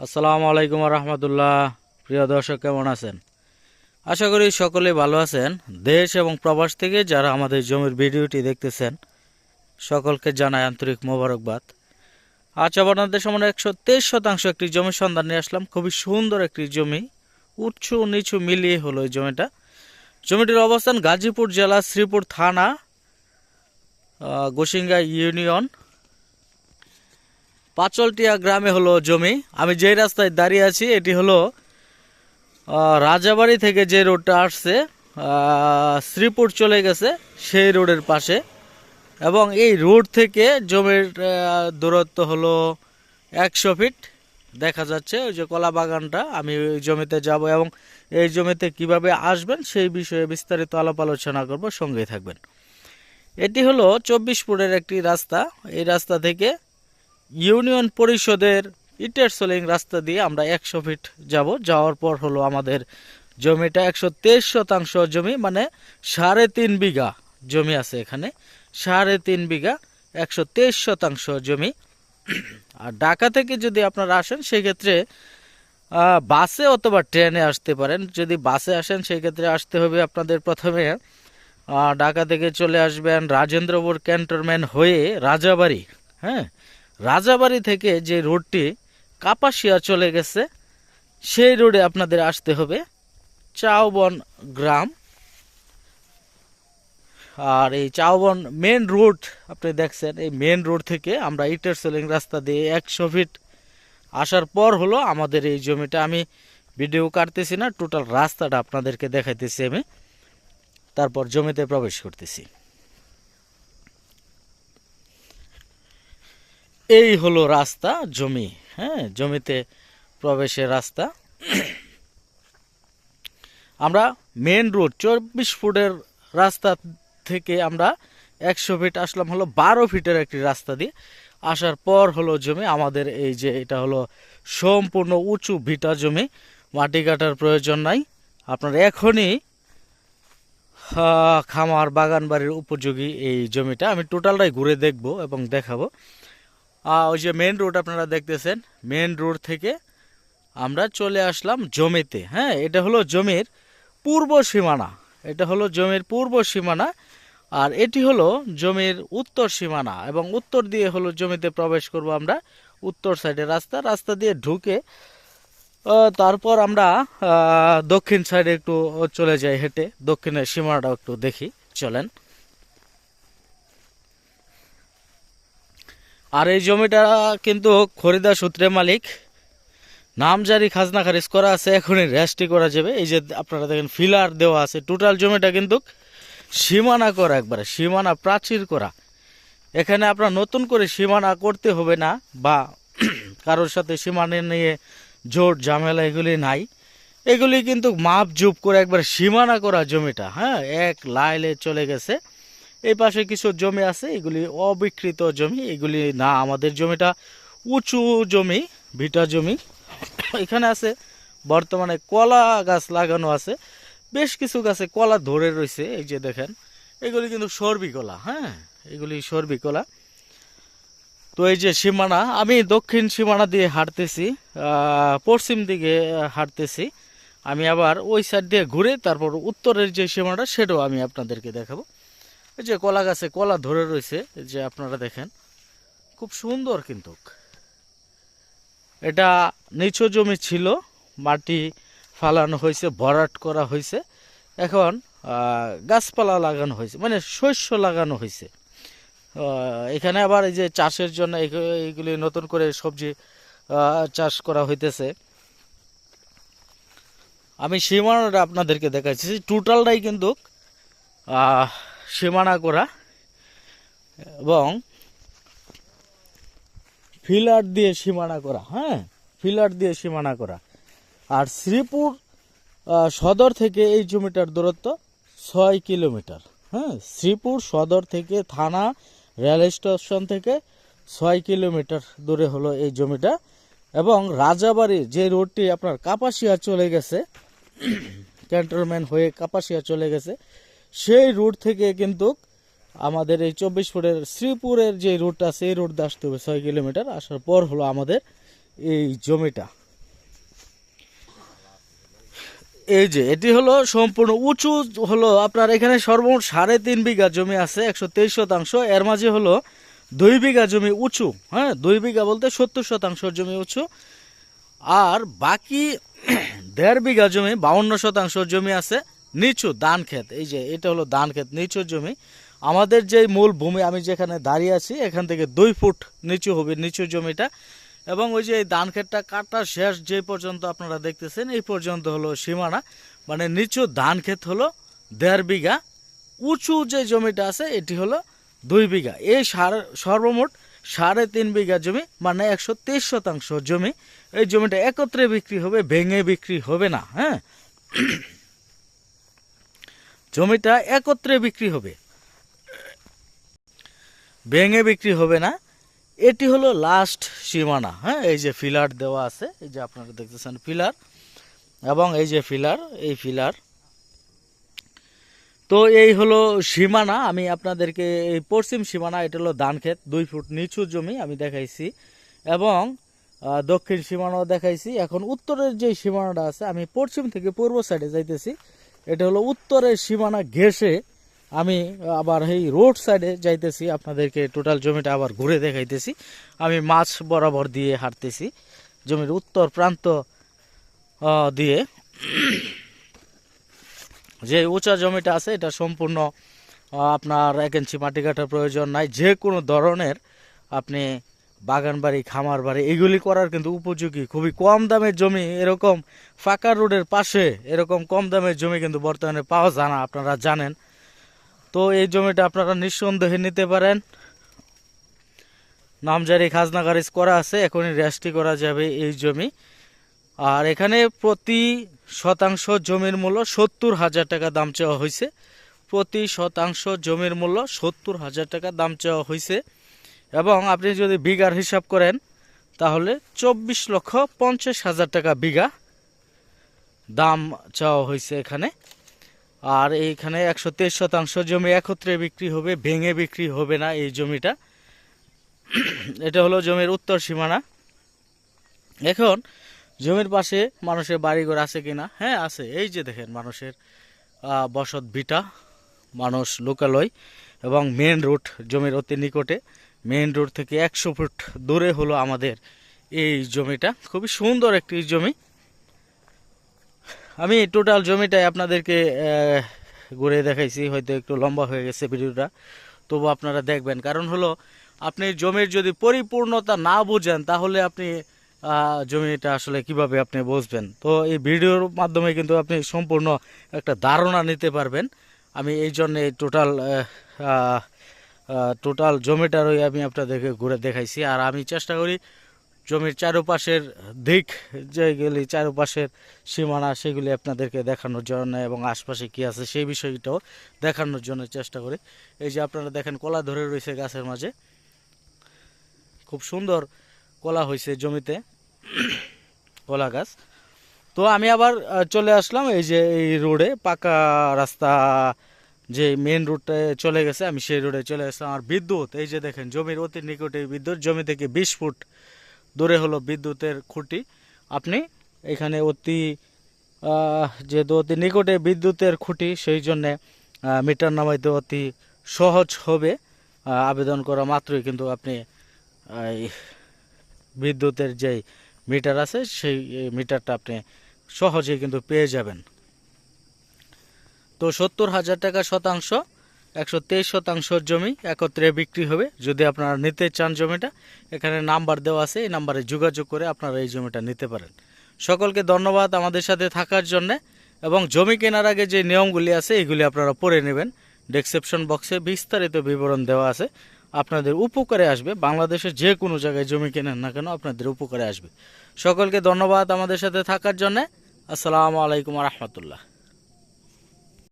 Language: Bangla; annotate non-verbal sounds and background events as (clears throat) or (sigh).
আসসালামু আলাইকুম রহমতুল্লাহ প্রিয় দর্শক, কেমন আছেন? আশা করি সকলে ভালো আছেন। দেশ এবং প্রবাস থেকে যারা আমাদের জমির ভিডিওটি দেখতেছেন, সকলকে জানায় আন্তরিক মোবারকবাদ। আজ আপনাদের সামনে একশো তেইশ শতাংশ একটি জমির সন্ধান নিয়ে আসলাম। খুবই সুন্দর একটি জমি। উঁচু নিচু মিলিয়ে হলো এই জমিটা। জমিটির অবস্থান গাজীপুর জেলা শ্রীপুর থানা গোসিঙ্গা ইউনিয়ন। পাচলটিয়া গ্রামে হলো জমি। আমি যেই রাস্তায় দাঁড়িয়ে আছি, এটি হলো রাজাবাড়ি থেকে যে রোডটা আসছে শ্রীপুর চলে গেছে সেই রোডের পাশে। এবং এই রোড থেকে জমির দূরত্ব হলো একশো ফিট। দেখা যাচ্ছে ওই যে কলা বাগানটা, আমি ওই জমিতে যাব এবং এই জমিতে কীভাবে আসবেন সেই বিষয়ে বিস্তারিত আলাপ আলোচনা করব, সঙ্গেই থাকবেন। এটি হলো চব্বিশ ফুটের একটি রাস্তা। এই রাস্তা থেকে ইউনিয়ন পরিষদের ইটের সোলিং রাস্তা দিয়ে আমরা একশো ফিট যাব। যাওয়ার পর হলো আমাদের জমিটা একশো তেইশ শতাংশ জমি মানে সাড়ে তিন বিঘা জমি আছে এখানে। সাড়ে তিন বিঘা, একশো তেইশ শতাংশ জমি। আর ঢাকা থেকে যদি আপনারা আসেন, সেক্ষেত্রে বাসে অথবা ট্রেনে আসতে পারেন। যদি বাসে আসেন, সেক্ষেত্রে আসতে হবে আপনাদের প্রথমে। ঢাকা থেকে চলে আসবেন রাজেন্দ্রপুর ক্যান্টনমেন্ট হয়ে রাজাবাড়ি হ্যাঁ? রাজাবাড়ি থেকে যে রোডটি কাপাসিয়া চলে গেছে, সেই রোডে আপনাদের আসতে হবে চাওবন গ্রাম। আর এই চাওবন মেন রোড, আপনি দেখছেন, এই মেন রোড থেকে আমরা ইটের সেলিং রাস্তা দিয়ে একশো ফিট আসার পর হলো আমাদের এই জমিটা। আমি ভিডিও কাটতেছি না, টোটাল রাস্তাটা আপনাদেরকে দেখাইতেছি আমি। তারপর জমিতে প্রবেশ করতেছি। এই হলো রাস্তা, জমি। হ্যাঁ জমিতে প্রবেশের রাস্তা। আমরা মেন রোড চব্বিশ ফুটের রাস্তা থেকে আমরা একশো ফিট আসলাম হলো বারো ফিটের একটি রাস্তা দিয়ে। আসার পর হলো জমি, আমাদের এই যে এটা হলো সম্পূর্ণ উঁচু ভিটা জমি। মাটি কাটার প্রয়োজন নাই। আপনার এখনই খামার বাগান বাড়ির উপযোগী এই জমিটা। আমি টোটালটাই ঘুরে দেখব এবং দেখাবো। ওই যে মেন রোড আপনারা দেখতেছেন মেন রোড থেকে আমরা চলে আসলাম জমিতে। হ্যাঁ এটা হলো জমির পূর্ব সীমানা। এটা হলো জমির পূর্ব সীমানা আর এটি হলো জমির উত্তর সীমানা এবং উত্তর দিয়ে হলো জমিতে প্রবেশ করব আমরা উত্তর সাইডে রাস্তা। রাস্তা দিয়ে ঢুকে তারপর আমরা দক্ষিণ সাইডে একটু চলে যাই হেঁটে। দক্ষিণের সীমানাটা একটু দেখি। চলেন। আর এই জমিটা কিন্তু খরিদা সূত্রে মালিক। নামজারি খাজনা খারিজ করা আছে, এখনই রেস্টি করা যাবে। এই যে আপনারা দেখেন, ফিলার দেওয়া আছে। টোটাল জমিটা কিন্তু সীমানা করা একবারে, সীমানা প্রাচীর করা। এখানে আপনার নতুন করে সীমানা করতে হবে না, বা কারোর সাথে সীমানা নিয়ে জোট ঝামেলা এগুলি নাই। এগুলি কিন্তু মাপ জুপ করে একবার সীমানা করা জমিটা হ্যাঁ? এক লাইলে চলে গেছে। এই পাশে কিছু জমি আছে, এগুলি অবিকৃত জমি, এগুলি না আমাদের জমিটা উঁচু জমি, ভিটা জমি। এখানে আছে, বর্তমানে কলা গাছ লাগানো আছে। বেশ কিছু গাছে কলা ধরে রয়েছে, এই যে দেখেন। এগুলি কিন্তু সর্বি কলা হ্যাঁ এগুলি সর্বি কলা। তো এই যে সীমানা, আমি দক্ষিণ সীমানা দিয়ে হাঁটতেছি পশ্চিম দিকে হাঁটতেছি। আমি আবার ওই সাইড দিয়ে ঘুরে, তারপর উত্তরের যে সীমানাটা সেটাও আমি আপনাদেরকে দেখাবো। এই যে কলা গাছে কলা ধরে রয়েছে যে আপনারা দেখেন, খুব সুন্দর কিন্তু। এটা নিচু জমি ছিল, মাটি ফালানো হয়েছে, ভরাট করা হয়েছে। এখন গাছপালা লাগানো হয়েছে মানে শস্য লাগানো হয়েছে। এখানে আবার এই যে চাষের জন্য এইগুলি নতুন করে সবজি চাষ করা হইতেছে। আমি সীমানাটা আপনাদেরকে দেখাচ্ছি টোটালটাই কিন্তু সীমানা করা এবং ফিলার দিয়ে সীমানা করা হ্যাঁ? ফিলার দিয়ে সীমানা করা। আর শ্রীপুর সদর থেকে এই জমিটার দূরত্ব ছয় কিলোমিটার হ্যাঁ? শ্রীপুর সদর থেকে থানা, রেল স্টেশন থেকে ছয় কিলোমিটার দূরে হলো এই জমিটা এবং রাজাবাড়ি যে রোডটি আপনার কাপাসিয়া চলে গেছে, (clears throat) ক্যান্টনমেন্ট হয়ে কাপাসিয়া চলে গেছে সেই রুট থেকে কিন্তু আমাদের এই চব্বিশ ফুটের শ্রীপুরের যে রুটটা সেই রুট রুটটা আসতে হবে ছয় কিলোমিটার। আসার পর হলো আমাদের এই জমিটা। এই যে, এটি হলো সম্পূর্ণ উঁচু, হলো আপনার এখানে সর্বমোট সাড়ে তিন বিঘা জমি আছে, একশো তেইশ শতাংশ। এর মাঝে হলো দুই বিঘা জমি উঁচু হ্যাঁ? দুই বিঘা বলতে সত্তর শতাংশ জমি উঁচু। আর বাকি দেড় বিঘা জমি, বাউন্ন শতাংশ জমি আছে। নিচু ধান ক্ষেত, এই যে এটা হলো ধান ক্ষেত, নিচু জমি। আমাদের যে মূল ভূমি, আমি যেখানে দাঁড়িয়ে আছি, এখান থেকে দুই ফুট নিচু হবে নিচু জমিটা। এবং ওই যে এই ধান ক্ষেতটা কাটা শেষ যে পর্যন্ত আপনারা দেখতেছেন, এই পর্যন্ত হলো সীমানা। মানে নিচু ধান ক্ষেত হলো দেড় বিঘা, উঁচু যে জমিটা আছে, এটি হলো দুই বিঘা। এই সার- সর্বমোট সাড়ে তিন বিঘা জমি মানে একশো তেইশ শতাংশ জমি। এই জমিটা একত্রে বিক্রি হবে, ভেঙে বিক্রি হবে না হ্যাঁ? জমিটা একত্রে বিক্রি হবে। ভেঙে বিক্রি হবে না। এটি হলো লাস্ট সীমানা। হ্যাঁ এই যে ফিলার দেওয়া আছে, এই যে আপনারা দেখতেছেন ফিলার এবং এই যে ফিলার এই ফিলার তো এই হলো সীমানা। আমি আপনাদেরকে এই পশ্চিম সীমানা, এটা হলো ধান ক্ষেত দুই ফুট নিচু জমি আমি দেখাইছি। এবং দক্ষিণ সীমানাও দেখাইছি। এখন উত্তরের যে সীমানাটা আছে, আমি পশ্চিম থেকে পূর্ব সাইডে যাইতেছি। এটা হলো উত্তরের সীমানা ঘেসে আমি আবার এই রোড সাইডে যাইতেছি, আপনাদেরকে টোটাল জমিটা আবার ঘুরে দেখাইতেছি। আমি মাছ বরাবর দিয়ে হাঁটতেছি, জমির উত্তর প্রান্ত দিয়ে। যে উঁচা জমিটা আছে, এটা সম্পূর্ণ আপনার এক ইঞ্চি মাটি কাটার প্রয়োজন নাই। যে কোনো ধরনের আপনি বাগান বাড়ি খামার বাড়ি এগুলি করার কিন্তু উপযোগী। খুবই কম দামের জমি এরকম ফাঁকা রোডের পাশে এরকম কম দামের জমি কিন্তু বর্তমানে পাওয়া যায় না, আপনারা জানেন। তো এই জমিটা আপনারা নিঃসন্দেহে নিতে পারেন। নামজারি খাজনা খারিজ করা আছে, এখনই রেস্টি করা যাবে এই জমি। আর এখানে প্রতি শতাংশ জমির মূল্য সত্তর হাজার টাকা দাম চাওয়া হয়েছে। প্রতি শতাংশ জমির মূল্য সত্তর হাজার টাকা দাম চাওয়া হয়েছে। এবং আপনি যদি বিঘার হিসাব করেন, তাহলে চব্বিশ লক্ষ পঞ্চাশ হাজার টাকা বিঘা দাম চাওয়া হয়েছে এখানে। আর এইখানে একশো তেইশ শতাংশ জমি একত্রে বিক্রি হবে, ভেঙে বিক্রি হবে না এই জমিটা। এটা হলো জমির উত্তর সীমানা। এখন জমির পাশে মানুষের বাড়িঘর আছে কিনা? হ্যাঁ আছে। এই যে দেখেন মানুষের বসত ভিটা, মানুষ লোকালয় এবং মেন রুট জমির অতি নিকটে। মেন রোড থেকে একশো ফুট দূরে হলো আমাদের এই জমিটা। খুবই সুন্দর একটি জমি। আমি টোটাল জমিটাই আপনাদেরকে ঘুরে দেখাইছি, হয়তো একটু লম্বা হয়ে গেছে ভিডিওটা। তবু আপনারা দেখবেন, কারণ হলো আপনি জমির যদি পরিপূর্ণতা না বুঝেন, তাহলে আপনি জমিটা আসলে কীভাবে আপনি বুঝবেন? তো এই ভিডিওর মাধ্যমে কিন্তু আপনি সম্পূর্ণ একটা ধারণা নিতে পারবেন। আমি এই জন্যে টোটাল টোটাল জমিটারই আমি আপনাদেরকে ঘুরে দেখাইছি। আর আমি চেষ্টা করি জমির চারপাশের দিক যেগুলি চারপাশের সীমানা, সেগুলি আপনাদেরকে দেখানোর জন্য এবং আশপাশে কি আছে সেই বিষয়টাও দেখানোর জন্য চেষ্টা করি। এই যে আপনারা দেখেন, কলা ধরে রয়েছে গাছের মাঝে। খুব সুন্দর কলা হয়েছে জমিতে, কলা গাছ। তো আমি আবার চলে আসলাম এই যে এই রোডে, পাকা রাস্তা যে মেন রোডটা চলে গেছে, আমি সেই রোডে চলে আসলাম। আর বিদ্যুৎ, এই যে দেখেন, জমির অতি নিকটে বিদ্যুৎ, জমি থেকে বিশ ফুট দূরে হলো বিদ্যুতের খুঁটি। আপনি এখানে অতি যেহেতু অতি নিকটে বিদ্যুতের খুঁটি, সেই জন্যে মিটার নামাইতে অতি সহজ হবে। আবেদন করা মাত্রই কিন্তু আপনি বিদ্যুতের যেই মিটার আছে, সেই মিটারটা আপনি সহজেই কিন্তু পেয়ে যাবেন। তো সত্তর হাজার টাকা শতাংশ, একশো তেইশ শতাংশ জমি একত্রে বিক্রি হবে। যদি আপনারা নিতে চান জমিটা, এখানে নাম্বার দেওয়া আছে, এই নাম্বারে যোগাযোগ করে আপনারা এই জমিটা নিতে পারেন। সকলকে ধন্যবাদ আমাদের সাথে থাকার জন্য, এবং জমি কেনার আগে যে নিয়মগুলি আছে, এগুলি আপনারা পড়ে নেবেন। ডেসক্রিপশন বক্সে বিস্তারিত বিবরণ দেওয়া আছে। আপনাদের উপকারে আসবে। বাংলাদেশের যে কোনো জায়গায় জমি কেনেন না কেন আপনাদের উপকারে আসবে। সকলকে ধন্যবাদ আমাদের সাথে থাকার জন্য। আসসালামু আলাইকুম রহমতুল্লাহ।